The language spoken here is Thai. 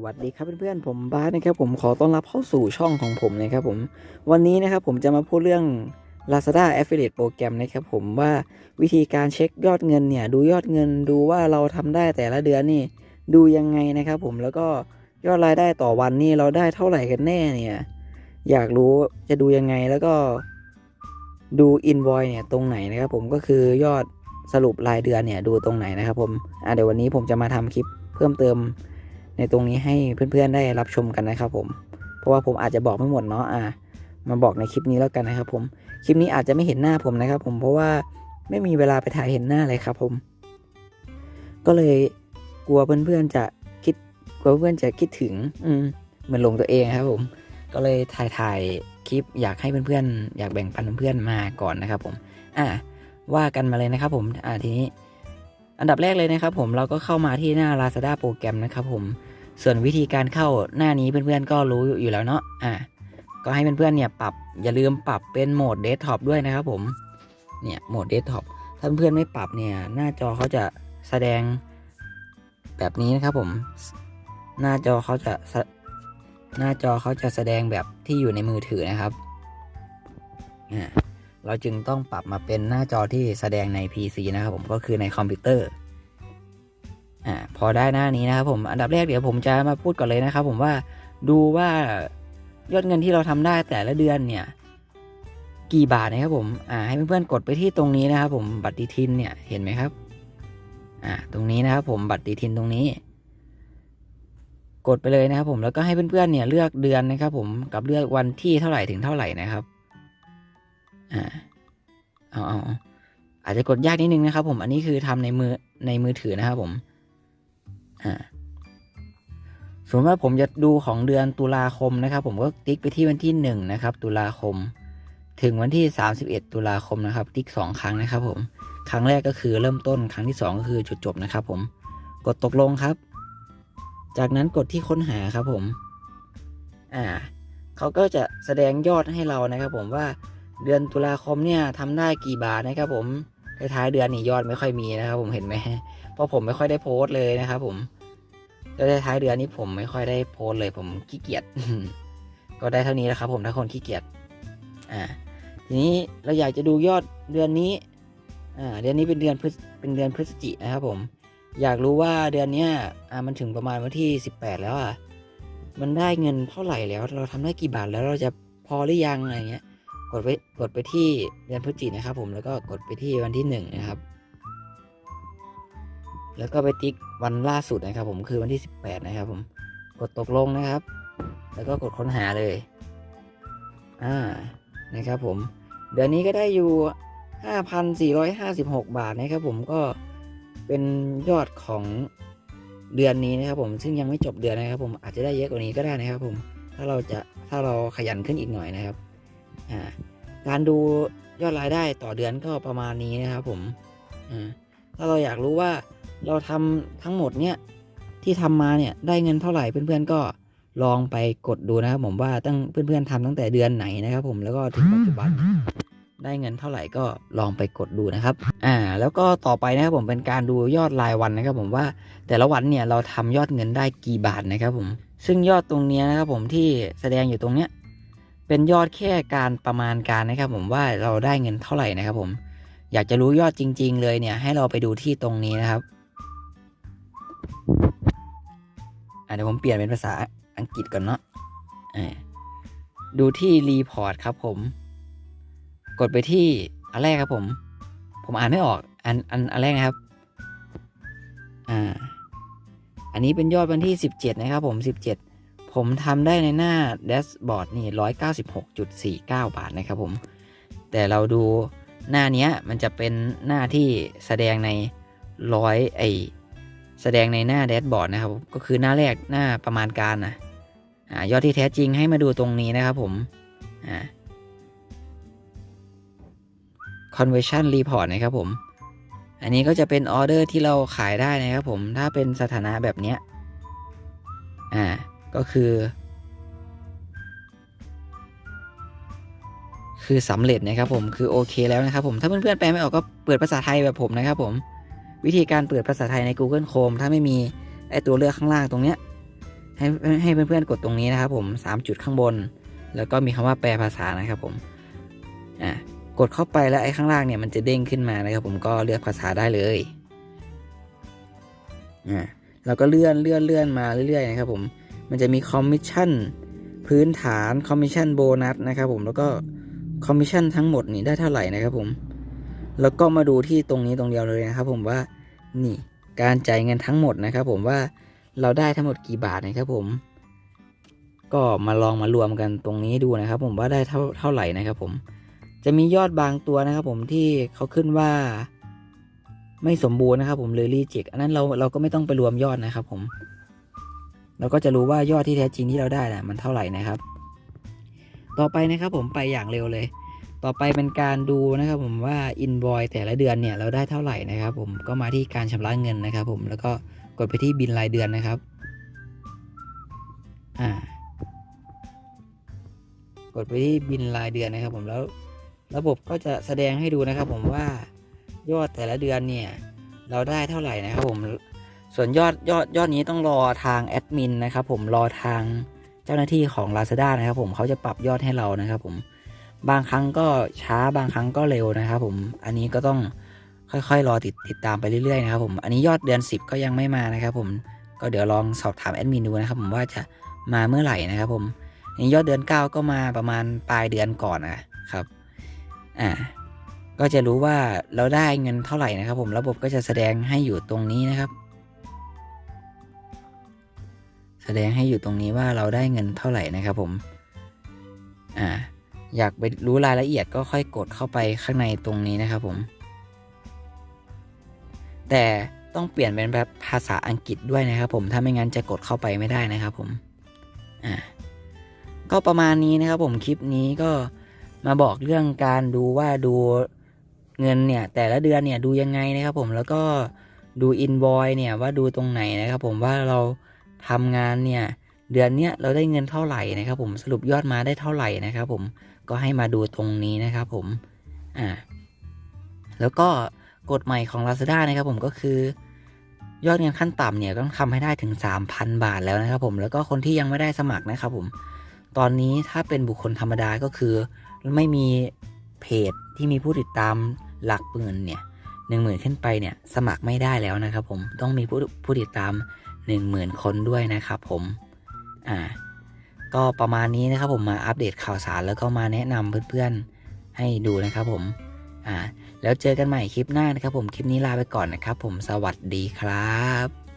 สวัสดีครับเพื่อนๆผมบาสนะครับผมขอต้อนรับเข้าสู่ช่องของผมนะครับผมวันนี้นะครับผมจะมาพูดเรื่อง Lazada Affiliate Program นะครับผมว่าวิธีการเช็คยอดเงินเนี่ย ดูยอดเงินดูว่าเราทำได้แต่ละเดือนนี่ ดูยังไงนะครับผมแล้วก็ยอดรายได้ต่อวันนี่เราได้เท่าไหร่กันแน่เนี่ย อยากรู้จะดูยังไงแล้วก็ดู invoice เนี่ยตรงไหนนะครับผมก็คือยอดสรุปรายเดือนเนี่ยดูตรงไหนนะครับผมอะเดี๋ยววันนี้ผมจะมาทำคลิปเพิ่มเติม ในตรงนี้ให้เพื่อนๆได้รับชมกันนะครับผม เพราะว่าผมอาจจะบอกไม่หมดเนาะอ่ามาบอกในคลิปนี้แล้วกันนะครับ ผมคลิปนี้อาจจะไม่เห็นหน้าผมนะครับ ผมเพราะว่าไม่มีเวลาไปถ่ายเห็นหน้าเลยครับ ผม ก็เลยกลัวเพื่อนๆจะคิดกลัวเพื่อนจะคิดถึง อืมเหมือนลงตัวเองครับ ผม ก็เลยถ่ายถ่ายคลิปอยากให้เพื่อนๆอยากแบ่งปันเพื่อนๆมาก่อนนะครับ ผม อ่าว่ากันมาเลยนะครับ ผมอ่าทีนี้ อันดับแรกเลยนะครับ ผมเราก็เข้ามาที่หน้า Lazada โปรแกรมนะครับ ผม ส่วนวิธีการเข้าหน้านี้เพื่อนๆก็รู้อยู่แล้วเนาะอะก็ให้เพื่อนๆเนี่ยปรับอย่าลืมปรับเป็นโหมดเดสก์ท็อปด้วยนะครับผมเนี่ยโหมดเดสก์ท็อปถ้าเพื่อนๆไม่ปรับเนี่ยหน้าจอเขาจะแสดงแบบนี้นะครับผม หน้าจอเขาจะหน้าจอเขาจะแสดงแบบที่อยู่ในมือถือนะครับอ่าเราจึงต้องปรับมาเป็นหน้าจอที่แสดงใน PC นะครับผมก็คือในคอมพิวเตอร์ อ่าพอได้หน้านี้นะครับผมอันดับแรกเดี๋ยวผมจะมาพูดก่อนเลยนะครับ ผมว่าดูว่ายอดเงินที่เราทำได้แต่ละเดือนเนี่ย กี่บาทนะครับผมอ่าให้เพื่อนๆกดไปที่ตรงนี้นะครับ ผมบัตรดีทินเนี่ยเห็นไหมครับอ่าตรงนี้นะครับผมบัตรดีทินตรงนี้ กดไปเลยนะครับ ผมแล้วก็ให้เพื่อนๆเนี่ยเลือกเดือนนะครับ ผมกับเลือกวันที่เท่าไหร่ถึงเท่าไหร่นะครับอ่าเอาเอาอาอาจจะกดยากนิดนึงนะครับ ผมอันนี้คือทำในมือในมือถือนะครับผม อ่าสมมติว่าผมจะดูของเดือนตุลาคมนะครับ ผมก็ติ๊กไปที่วันที่หนึ่งนะครับ ตุลาคม ถึงวันที่สามสิบเอ็ดตุลาคมนะครับ ติ๊กสองครั้งนะครับ ผม ครั้งแรกก็คือเริ่มต้น ครั้งที่สองก็คือจุดจบนะครับ ผม กดตกลงครับ จากนั้นกดที่ค้นหาครับ ผม อ่าเขาก็จะแสดงยอดให้เรานะครับ ผมว่าเดือนตุลาคมเนี่ยทำได้กี่บาทนะครับ ผมท้ายๆเดือนนี่ยอดไม่ค่อยมีนะครับ ผมเห็นไหม เพราะผมไม่ค่อยได้โพสต์เลยนะครับผมแล้วในท้ายเดือนนี้ผมไม่ค่อยได้โพสต์เลย ผมขี้เกียจก็ได้เท่านี้แหละครับผมถ้าคนขี้เกียจอ่า ทีนี้เราอยากจะดูยอดเดือนนี้อ่าเดือนนี้เป็นเดือนพฤศเป็นเดือนพฤศจินะครับผม อยากรู้ว่าเดือนเนี้ยอ่ามันถึงประมาณวันที่สิบแปดแล้วอะมันได้เงินเท่าไหร่แล้ว เราทำได้กี่บาทแล้วเราจะพอหรือยังอะไรเงี้ย กดไปกดไปที่เดือนพฤศจินะครับผมแล้วก็กดไปที่วันที่หนึ่งนะครับ แล้วก็ไปติ๊กวันล่าสุดนะครับ ผมคือวันที่ 18 นะครับ ผม กดตกลงนะครับ แล้วก็กดค้นหาเลย อ่า นะครับ ผม เดือนนี้ก็ได้อยู่ 5,456 บาทนะครับ ผมก็เป็นยอดของเดือนนี้นะครับ ผมซึ่งยังไม่จบเดือนนะครับ ผมอาจจะได้เยอะกว่านี้ก็ได้นะครับ ผม ถ้าเราจะถ้าเราขยันขึ้นอีกหน่อยนะครับ อ่า การดูยอดรายได้ต่อเดือนก็ประมาณนี้นะครับ ผม อ่า ถ้าเราอยากรู้ว่า เราทำทั้งหมดเนี่ยที่ทำมาเนี่ยได้เงินเท่าไหร่เพื่อนๆก็ลองไปกดดูนะครับผมว่าตั้งเพื่อนๆทำตั้งแต่เดือนไหนนะครับ ผมแล้วก็ถึงปัจจุบันได้เงินเท่าไหร่ก็ลองไปกดดูนะครับ อ่า แล้วก็ต่อไปนะครับผมเป็นการดูยอดรายวันนะครับ ผมว่าแต่ละวันเนี่ยเราทำยอดเงินได้กี่บาทนะครับ ผม ซึ่งยอดตรงเนี้ยนะครับ ผมที่แสดงอยู่ตรงเนี้ยเป็นยอดแค่การประมาณการนะครับ ผมว่าเราได้เงินเท่าไหร่นะครับ ผม อยากจะรู้ยอดจริง ๆ เลยเนี่ยให้เราไปดูที่ตรงนี้นะครับ อะเดี๋ยวผมเปลี่ยนเป็นภาษาอังกฤษก่อนเนาะดูที่รีพอร์ตครับผม กดไปที่อันแรกครับผม ผมอ่านไม่ออกอันอันอันแรกนะครับ อ่า อันนี้เป็นยอดวันที่ 17 นะครับผม 17 ผมทำได้ในหน้าแดชบอร์ดนี่ 196.49 บาทนะครับผม แต่เราดูหน้านี้มันจะเป็นหน้าที่แสดงในร้อยไอ แสดงในหน้าแดชบอร์ดนะครับ ก็คือหน้าแรกหน้าประมาณการนะอยอดที่แท้จริงให้มาดูตรงนี้นะครับผม conversion report นะครับผม อันนี้ก็จะเป็นออเดอร์ที่เราขายได้นะครับผม ถ้าเป็นสถานะแบบเนี้ย อ่า ก็คือ คือสำเร็จนะครับผม คือโอเคแล้วนะครับผม ถ้าเพื่อนๆแปลไม่ออกก็เปิดภาษาไทยแบบผมนะครับผม วิธีการเปิดภาษาไทยใน Google Chrome ถ้าไม่มีไอตัวเลือกข้างล่างตรงเนี้ยให้ให้เพื่อนๆกดตรงนี้นะครับผมสามจุดข้างบน แล้วก็มีคำว่าแปลภาษานะครับผมอ่ากดเข้าไปแล้วไอ้ข้างล่างเนี่ยมันจะเด้งขึ้นมานะครับผมก็เลือกภาษาได้เลยอ่าเราก็เลื่อนเลื่อนเลื่อนมาเรื่อยๆนะครับผมมันจะมีคอมมิชชั่นพื้นฐานคอมมิชชั่นโบนัสนะครับผมแล้วก็คอมมิชชั่นทั้งหมดนี่ได้เท่าไหร่นะครับผม แล้วก็มาดูที่ตรงนี้ตรงเดียวเลยนะครับ ผมว่านี่การจ่ายเงินทั้งหมดนะครับ ผมว่าเราได้ทั้งหมดกี่บาทนะครับผม ก็มาลองมารวมกันตรงนี้ดูนะครับ ผมว่าได้เท่าเท่าไหร่นะครับ ผม จะมียอดบางตัวนะครับ ผมที่เขาขึ้นว่าไม่สมบูรณ์นะครับ ผมเลยรีเจ็คอันนั้นเราเราก็ไม่ต้องไปรวมยอดนะครับ ผมเราก็จะรู้ว่ายอดที่แท้จริงที่เราได้นะมันเท่าไหร่นะครับ ต่อไปนะครับ ผมไปอย่างเร็วเลย ต่อไปเป็นการดูนะครับผมว่าอิน o อยแต่ละเดือนเนี่ยเราได้เท่าไหร่นะครับ ผมก็มาที่การชำระเงินนะครับ ผมแล้วก็กดไปที่บินรายเดือนนะครับอ่ากดไปที่บินรายเดือนนะครับ ผมแล้วระบบก็จะแสดงให้ดูนะครับ ผมว่ายอดแต่ละเดือนเนี่ยเราได้เท่าไหร่นะครับ ผมส่วนยอดยอดยอดนี้ต้องรอทางแอดมินนะครับ ผมรอทางเจ้าหน้าที่ของ Lazada นะครับ ผมเขาจะปรับยอดให้เรานะครับ ผม บางครั้งก็ช้าบางครั้งก็เร็วนะครับผมอันนี้ก็ต้องค่อยๆ รอติดติดตามไปเรื่อยๆนะครับผมอันนี้ยอดเดือน 10 ก็ยังไม่มานะครับผมก็เดี๋ยวลองสอบถามแอดมินดูนะครับผมว่าจะมาเมื่อไหร่นะครับผมอันนี้ยอดเดือน 9 ก็มาประมาณปลายเดือนก่อนนะครับอ่าก็จะรู้ว่าเราได้เงินเท่าไหร่นะครับ ผมระบบก็จะแสดงให้อยู่ตรงนี้นะครับ แสดงให้อยู่ตรงนี้ว่าเราได้เงินเท่าไหร่นะครับผมอ่า อยากไปรู้รายละเอียดก็ค่อยกดเข้าไปข้างในตรงนี้นะครับผม แต่ต้องเปลี่ยนเป็นแบบภาษาอังกฤษด้วยนะครับผมถ้าไม่งั้นจะกดเข้าไปไม่ได้นะครับผมอ่าก็ประมาณนี้นะครับผมคลิปนี้ก็มาบอกเรื่องการดูว่าดูเงินเนี่ย แต่ละเดือนเนี่ยดูยังไงนะครับผมแล้วก็ดูอินบอยเนี่ยว่าดูตรงไหนนะครับผมว่าเราทำงานเนี่ยเดือนเนี้ยเราได้เงินเท่าไหร่นะครับผมสรุปยอดมาได้เท่าไหร่นะครับผม ก็ให้มาดูตรงนี้นะครับผม อ่า แล้วก็กฎใหม่ของ Lazada นะครับผมก็คือยอดเงินขั้นต่ำเนี่ยต้องทำให้ได้ถึง 3,000 บาทแล้วนะครับผมแล้วก็คนที่ยังไม่ได้สมัครนะครับผม ตอนนี้ถ้าเป็นบุคคลธรรมดาก็คือ ไม่มีเพจที่มีผู้ติดตามหลักหมื่นเนี่ยหนึ่งหมื่นขึ้นไปเนี่ยสมัครไม่ได้แล้วนะครับผมต้องมีผู้ผู้ติดตามหนึ่งหมื่นคนด้วยนะครับผม อ่า ก็ประมาณนี้นะครับผมมาอัปเดตข่าวสารแล้วก็มาแนะนำเพื่อนๆให้ดูนะครับผมอ่าแล้วเจอกันใหม่คลิปหน้านะครับผมคลิปนี้ลาไปก่อนนะครับผมสวัสดีครับ